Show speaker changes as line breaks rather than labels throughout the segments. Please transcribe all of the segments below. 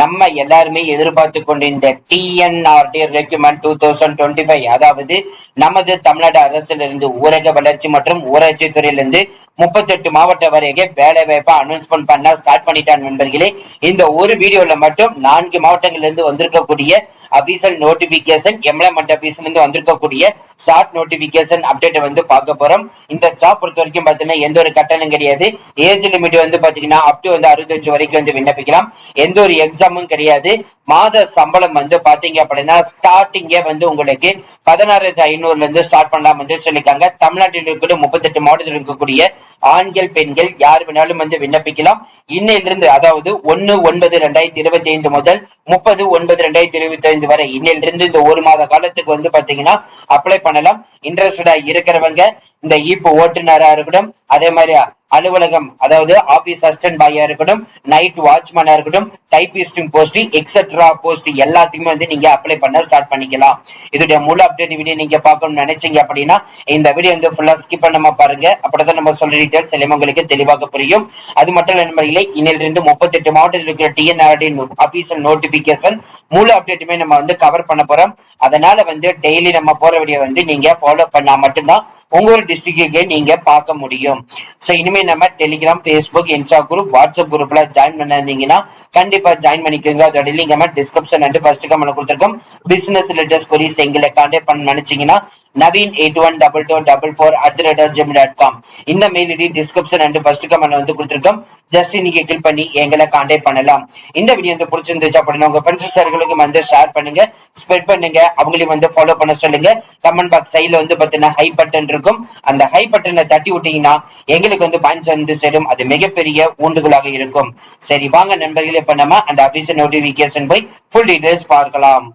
நம்ம எல்லாருமே எதிர்பார்த்து கொண்டிருந்த TNRD requirement two thousand twenty five அதாவது நமது தமிழ்நாடு அரசிலிருந்து ஊரக வளர்ச்சி மற்றும் ஊராட்சி துறையிலிருந்து முப்பத்தெட்டு மாவட்ட வரைக்கும் வேலை வாய்ப்பை அனௌன்ஸ்மெண்ட் பண்ண ஸ்டார்ட் பண்ணிட்டான் நண்பர்களே. இந்த ஒரு வீடியோல மட்டும் நான்கு மாவட்டங்கள்ல இருந்து வந்திருக்கக்கூடிய அபிஷியல் நோட்டிபிகேஷன் எம்ப்ளாய்மெண்ட் ஆபீஸ்ல இருந்து வந்திருக்கக்கூடிய ஷார்ட் நோட்டிபிகேஷன் அப்டேட் வந்து பார்க்க போறோம். இந்த ஜாப் பொறுத்த வரைக்கும் பாத்தீங்கன்னா எந்த ஒரு கட்டணம் கிடையாது. ஏஜ் லிமிட் வந்து பாத்தீங்கன்னா அப் டு வந்து அறுபத்தஞ்சு வரைக்கும் வந்து விண்ணப்பிக்கலாம். எந்த ஒரு எக்ஸாம் இன்கமும் கிடையாது. மாத சம்பளம் வந்து பாத்தீங்க அப்படின்னா ஸ்டார்டிங்கே வந்து உங்களுக்கு பதினாறாயிரத்தி ஐநூறுல இருந்து ஸ்டார்ட் பண்ணலாம் வந்து சொல்லியிருக்காங்க. தமிழ்நாட்டில் இருக்கக்கூடிய முப்பத்தெட்டு மாவட்டத்தில் இருக்கக்கூடிய ஆண்கள் பெண்கள் யார் வேணாலும் வந்து விண்ணப்பிக்கலாம். இன்னையிலிருந்து அதாவது ஒன்னு ஒன்பது ரெண்டாயிரத்தி இருபத்தி ஐந்து முதல் முப்பது ஒன்பது ரெண்டாயிரத்தி இருபத்தி ஐந்து வரை இன்னையிலிருந்து இந்த ஒரு மாத காலத்துக்கு வந்து பாத்தீங்கன்னா அப்ளை பண்ணலாம். இன்ட்ரெஸ்டடா இருக்கிறவங்க இந்த ஈப்பு ஓட்டுநரா இருக்கட்டும் அதே மாதிரி அலுவலகம் அதாவது ஆபீஸ் அசிஸ்டன்ட் பாயா இருக்கட்டும் நைட் வாட்ச்மேனா இருக்கட்டும் டைபிஸ்டிங் போஸ்ட் எக்ஸெட்ரா போஸ்ட் எல்லாத்தையுமே வந்து நீங்க அப்ளை பண்ண ஸ்டார்ட் பண்ணிக்கலாம். இதோட முழு அப்டேட் வீடியோ நீங்க பார்க்கணும்னு நினைச்சீங்க அப்படின்னா இந்த வீடியோ வந்து ஃபுல்லா ஸ்கிப் பண்ணாம பாருங்க. அப்படிதான் நம்ம சொல்ற டீடைல்ஸ் எல்லாமே உங்களுக்கு தெளிவாக புரியும். அது மட்டும் இல்ல நண்பர்களே இன்னிலிருந்து முப்பத்தெட்டு மாவட்டத்தில் இருக்கிற டிஎன்ஆர்டி அபிஷியல் நோட்டிபிகேஷன் முழு அப்டேட்டுமே நம்ம வந்து கவர் பண்ண போறோம். அதனால வந்து டெய்லி நம்ம போற வீடியோ வந்து நீங்க ஃபாலோ பண்ணா மட்டும்தான் உங்களோட டிஸ்ட்ரிக்டுக்கு நீங்க பார்க்க முடியும். சோ இனிமே நம்ம Telegram Facebook Insta group WhatsApp குரூப்ல ஜாயின் பண்ணிருந்தீங்கன்னா கண்டிப்பா ஜாயின் பண்ணிக்கோங்க. அதோட லிங்க் நம்ம டிஸ்கிரிப்ஷன் அண்ட் ஃபர்ஸ்ட் கமெண்ட் கொடுத்துருக்கோம். பிசினஸ் ரிலேட்டட் கொரிஸ் எங்களை கான்டாக்ட் பண்ண நினைச்சீங்கன்னா Naveen eight one double two double four at rate gym dot com இந்த mail ID description and first comment வந்து கொடுத்துருக்கோம். ஜஸ்ட் நீங்க கிளிக் பண்ணி எங்களை கான்டாக்ட் பண்ணலாம். இந்த வீடியோ வந்து பிடிச்சிருந்துச்சு அப்படின்னா உங்க ஃப்ரெண்ட்ஸ் சர்களுக்கு வந்து ஷேர் பண்ணுங்க. ஸ்ப்ரெட் பண்ணுங்க. அவங்களையும் வந்து ஃபாலோ பண்ண சொல்லுங்க. கமெண்ட் பாக்ஸ் சைடுல வந்து பாத்தீங்கன்னா ஹை பட்டன் இருக்கும். அந்த ஹை பட்டனை தட்டி விட்டீங்கன்னா எங்களுக்கு வந்து பாயிண்ட்ஸ் வந்து சேரும் அது மிகப்பெரிய ஊண்டுகளாக இருக்கும். சரி வாங்க நண்பர்களே இப்ப நம்ம அந்த அபிஷியல் நோட்டிபிகேஷன் போய் ஃபுல் டீடைல்ஸ் பார்க்கலாம்.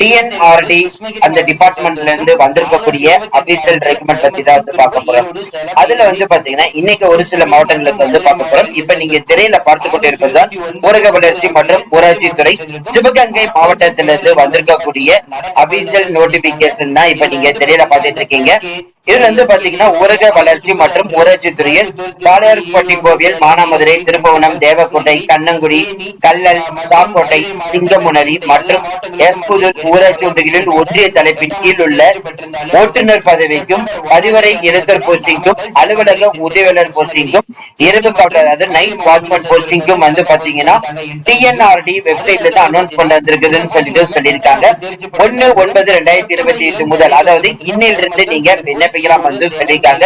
டிஎன்ஆர்டி அந்த டிபார்ட்மெண்ட்ல இருந்து வந்திருக்கக்கூடிய அபிஷியல் ரெக்கமெண்ட் பத்தி தான் வந்து பார்க்க போறோம். அதுல வந்து பாத்தீங்கன்னா இன்னைக்கு ஒரு சில மாவட்டங்களுக்கு வந்து பார்க்க போறோம். இப்ப நீங்க திரையில பார்த்து கொண்டு இருப்பதுதான் ஊரக வளர்ச்சி மற்றும் ஊராட்சி துறை சிவகங்கை மாவட்டத்திலிருந்து வந்திருக்கக்கூடிய அபிஷியல் நோட்டிபிகேஷன் தான் இப்ப நீங்க திரையில பார்த்துட்டு இருக்கீங்க. இதுல வந்து பாத்தீங்கன்னா ஊரக வளர்ச்சி மற்றும் ஊராட்சி துறையில் பாளையார்பட்டி கோவில் மானாமதுரை திருப்பவனம் தேவக்கோட்டை கண்ணங்குடி கல்லல் சாக்கோட்டை சிங்கமுனரி மற்றும் எஸ்புதூர் ஊராட்சி ஒன்றியங்களில் ஒன்றிய தலைப்பின் கீழ் உள்ள ஓட்டுநர் பதவிக்கும் பதிவரை எழுத்தர் போஸ்டிங்கும் அலுவலக உதவியாளர் போஸ்டிங்கும் இரவு காவலர் அதாவது நைட் வாட்ச்மேன் போஸ்டிங்கும் வந்து பாத்தீங்கன்னா டிஎன்ஆர்டி வெப்சைட்ல தான் அனௌன்ஸ் பண்ண வந்திருக்குதுன்னு சொல்லிட்டு சொல்லியிருக்காங்க. ஒன்னு ஒன்பது ரெண்டாயிரத்தி இருபத்தி எட்டு முதல் அதாவது இன்னிலிருந்து நீங்க விண்ணப்பிக்கலாம் வந்து சொல்லியிருக்காங்க.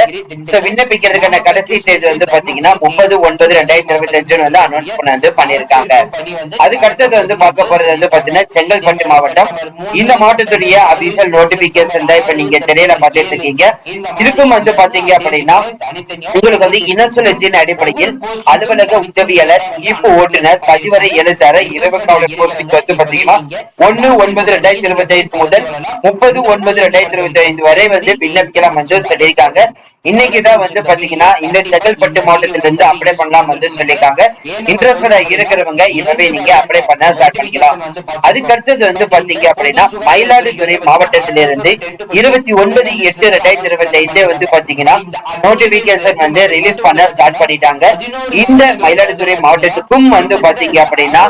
சோ விண்ணப்பிக்கிறதுக்கான கடைசி தேதி வந்து பாத்தீங்கன்னா முப்பது ஒன்பது ரெண்டாயிரத்தி இருபத்தி அஞ்சுன்னு வந்து அனௌன்ஸ் பண்ண வந்து பண்ணியிருக்காங்க. அதுக்கு அடுத்தது வந்து பார்க்க போறது வந்து பாத்தீங்கன்னா செங்கல்பட்டு மாவட்டம். மாவட்டம். இந்த மாவட்டத்துடைய அபிஷியல் நோட்டிபிகேஷன் தான் இப்ப நீங்க திரையில பார்த்துட்டு இருக்கீங்க. இதுக்கும் வந்து பாத்தீங்க அப்படின்னா உங்களுக்கு வந்து இன சுழற்சியின் அடிப்படையில் அலுவலக உதவியாளர் ஈப்பு ஓட்டுநர் பதிவரை எழுத்தாளர் இரவு போஸ்டிங் வந்து பாத்தீங்கன்னா ஒன்னு ஒன்பது ரெண்டாயிரத்தி இருபத்தி ஐந்து முதல் முப்பது ஒன்பது ரெண்டாயிரத்தி இருபத்தி ஐந்து வரை வந்து விண்ணப்பிக்கலாம் வந்து சொல்லியிருக்காங்க. இன்னைக்குதான் வந்து பாத்தீங்கன்னா இந்த செங்கல்பட்டு மாவட்டத்திலிருந்து இருந்து அப்ளை பண்ணலாம் வந்து சொல்லியிருக்காங்க. இன்ட்ரெஸ்டடா இருக்கிறவங்க இப்பவே நீங்க அப்ளை பண்ண ஸ்டார்ட் பண்ணிக்கலாம். அதுக்கு அடுத்தது வந்து பாத்தீங்க அப்படின்னா மயிலாடுதுறை மாவட்டத்திலிருந்து இருபத்தி ஒன்பது எட்டு ரெண்டாயிரத்தி இருபத்தி ஐந்து வந்து பாத்தீங்கன்னா நோட்டிபிகேஷன் வந்து ரிலீஸ் பண்ண ஸ்டார்ட் பண்ணிட்டாங்க. இந்த மயிலாடுதுறை மாவட்டத்துக்கும் வந்து பாத்தீங்க அப்படின்னா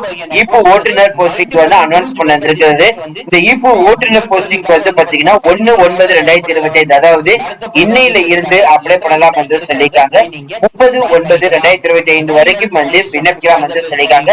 இப்போ ஓட்டுநர் போஸ்டிங் வந்து அனௌன்ஸ் பண்ண இருக்கிறது இந்த இப்போ ஓட்டுநர் போஸ்டிங் வந்து பாத்தீங்கன்னா ஒன்னு ஒன்பது ரெண்டாயிரத்தி இருபத்தி ஐந்து அதாவது இன்னையில இருந்து அப்ளை பண்ணலாம் என்று சொல்லியிருக்காங்க. முப்பது ஒன்பது ரெண்டாயிரத்தி இருபத்தி ஐந்து வரைக்கும் வந்து விண்ணப்பிக்கலாம் என்று சொல்லியிருக்காங்க.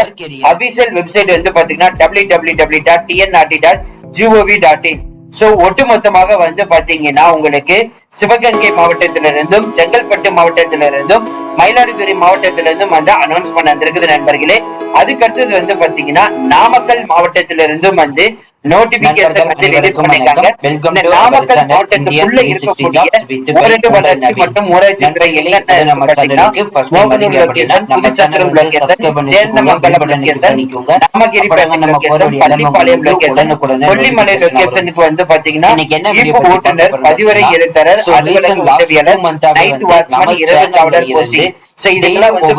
அபிஷியல் வெப்சைட் வந்து பாத்தீங்கன்னா W W W dot TNR dot gov dot in so ஒட்டுமொத்தமாக வந்து பாத்தீங்கன்னா உங்களுக்கு சிவகங்கை மாவட்டத்திலிருந்தும் செங்கல்பட்டு மாவட்டத்திலிருந்தும் மயிலாடுதுறை மாவட்டத்திலிருந்தும் வந்து அனௌன்ஸ் பண்ண வந்திருக்குது நண்பர்களே. அதுக்கு அடுத்தது வந்து பாத்தீங்கன்னா நாமக்கல் மாவட்டத்திலிருந்தும் வந்து நோட்டிபிகேஷன் வந்து ரிலீஸ் பண்ணிருக்காங்க இந்த நாமக்கல் மாவட்டத்துக்குள்ள இருக்கக்கூடிய ஊரக வளர்ச்சி மற்றும் ஊராட்சி துறை என்னென்ன பாத்தீங்கன்னா Mohanur location Puduchatram location Sendamangalam location Namagiri location Pallipalayam location Kollimalai லொகேஷனுக்கு வந்து பாத்தீங்கன்னா ஈப்பு ஓட்டுநர் பதிவரை எழுத்தரர் அலுவலக உதவியாளர் நைட் வாட்ச்மேன் இரவு காவலர் போஸ்டிங்
So, இதுக்கெல்லாம் வந்து.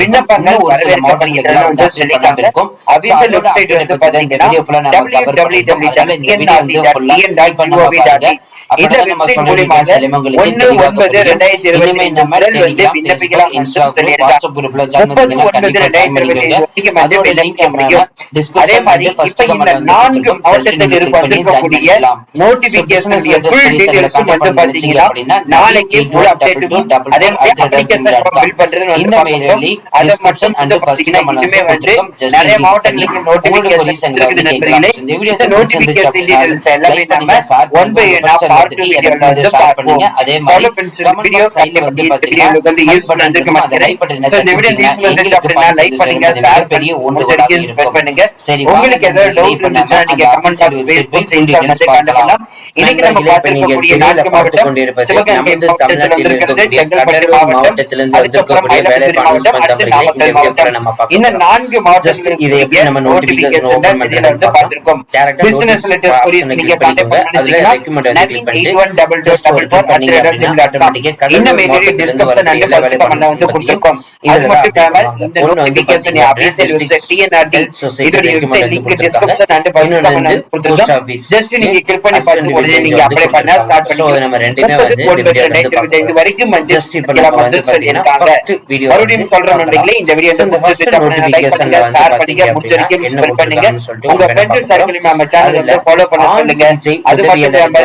விண்ணப்பங்கள்
ஒரு சில
வரவேற்கப்படுகின்றன வந்து சொல்லியிருக்காங்க
இருக்கும்.
அபிஷியல் வெப்சைட் வந்து பாத்தீங்கன்னா
நம்ம cover பண்ணிருக்கோம். அதனால இந்த
வெப்சைட் மூலியமாக ஒன்னு ஒன்பது. ரெண்டாயிரத்தி இருபத்தி ஐந்து முதல் வந்து விண்ணப்பிக்கலாம்
Facebook,
என்று
Instagram,
சொல்லியிருக்காங்க
WhatsApp groupல join
முப்பது
பண்ணீங்கன்னா
ஒன்பது ரெண்டாயிரத்தி இருபத்தி ஐந்து விண்ணப்பிக்க முடியும் அதே மாதிரி இப்ப இந்த நான்கு. மாவட்டத்தில்
Just
இருக்க
click பண்ணி join
வந்திருக்கக்கூடிய
பண்ணிக்கலாம்.
நோட்டிபிகேஷன் ஃபுல் டீடைல்ஸும் வந்து பாத்தீங்கன்னா நாளைக்கு முழு
double
அப்டேட்
two double
அதே மாதிரி அப்ளிகேஷன் ஃபில் பண்றது
இந்த
அதை மட்டும் பாத்தீங்கன்னா வந்து நிறைய மாவட்டங்களுக்கு நோட்டிபிகேஷன் இருக்குது நண்பர்களே
இந்த
நோட்டிபிகேஷன் டீடைல்ஸ் எல்லாமே நம்ம
பண்ணுங்க, share
ஒன் பை
பண்ணுங்க,
ஒன்னா
friends
பார்ட்
எல்லாத்துக்கும்
வீடியோல
எல்லாத்தையும்
வந்து
share
பார்ப்போம்
பண்ணுங்க. அதே மாதிரி
solo pencil
comment
video
box side வந்து பாத்தீங்கன்னா
வீடியோக்கு வந்து யூஸ்
like button
பண்ணிருக்க
இருக்கும். அந்த
மாட்டேன்
like button
சோ இந்த வீடியோ
தட்டிட்டீங்கன்னா
யூஸ் வந்துச்சு
எங்களுக்கு
அப்படின்னா
parts
லைக்
வந்து
பண்ணுங்க
சேர்ந்து
ஷேர்
பெரிய
பண்ணுங்க
ஊண்டுகோலாக
முடிஞ்ச ஸ்பெண்ட்
இருக்கும்.
பண்ணுங்க
சரி,
உங்களுக்கு
வாங்க
ஏதாவது
delay
டவுட் இருந்துச்சுன்னா
பண்ணாம
நீங்க
அந்த
comment box
official
Facebook
website
Insta
details
வந்து காண்டலாம்
பார்க்கலாம்.
இன்னைக்கு நம்ம
நண்பர்களே, இப்ப நீங்க
பார்த்திருக்கக்கூடிய
திரையில
நான்கு
பார்த்துக்
மாவட்டம்
கொண்டிருப்பது நமது தமிழ்நாட்டில்
செங்கல்பட்டு
மாவட்டத்திலிருந்து
அதுக்கப்புறம்
வந்திருக்கக்கூடிய வேலை
மயிலாடுதுறை மாவட்டம் அடுத்து
announcement
நாமக்கல்
இந்த
மாவட்டம்
வீடியோல நம்ம
இந்த. நான்கு மாவட்டத்தில்
இதை எப்படி நம்ம
நோட்டிபிகேஷன்
பார்ப்போம்.
பார்த்திருக்கோம் பிசினஸ் நீங்க.
அதுல
இந்த டிஸ்கிரிப்ஷன் அண்ட் ஃபர்ஸ்ட் வந்து கொடுத்திருக்கோம். அது மட்டும் இல்லாம
தான்
இந்த
ஒண்ணு வந்து
நோட்டிபிகேஷன்
பாத்தீங்கன்னா
official
district
website TNRD
health society
இதோட
recommend
வெப்சைட்
வந்து
லிங்க்
கொடுத்திருக்காங்க.
டிஸ்கிரிப்ஷன் அண்ட் ஃபர்ஸ்ட்
இன்னொன்னு
கமெண்ட்
வந்து
கொடுத்திருக்கோம்.
post office
ஜஸ்ட் நீங்க கிளிக் பண்ணி
assistant
பார்த்து உடனே
details
நீங்க
வந்து
அப்ளை பண்ண ஸ்டார்ட்.
So, நம்ம ரெண்டுமே வந்து
ரெண்டாயிரத்தி வரைக்கும்
இப்ப நம்ம
வந்து மறுபடியும் நண்பர்களே இந்த வீடியோ பண்ணுங்க ஷேர் உங்க சர்க்கிள் நம்ம ஃபாலோ பண்ண சொல்லுங்க அது மட்டும் இல்லாம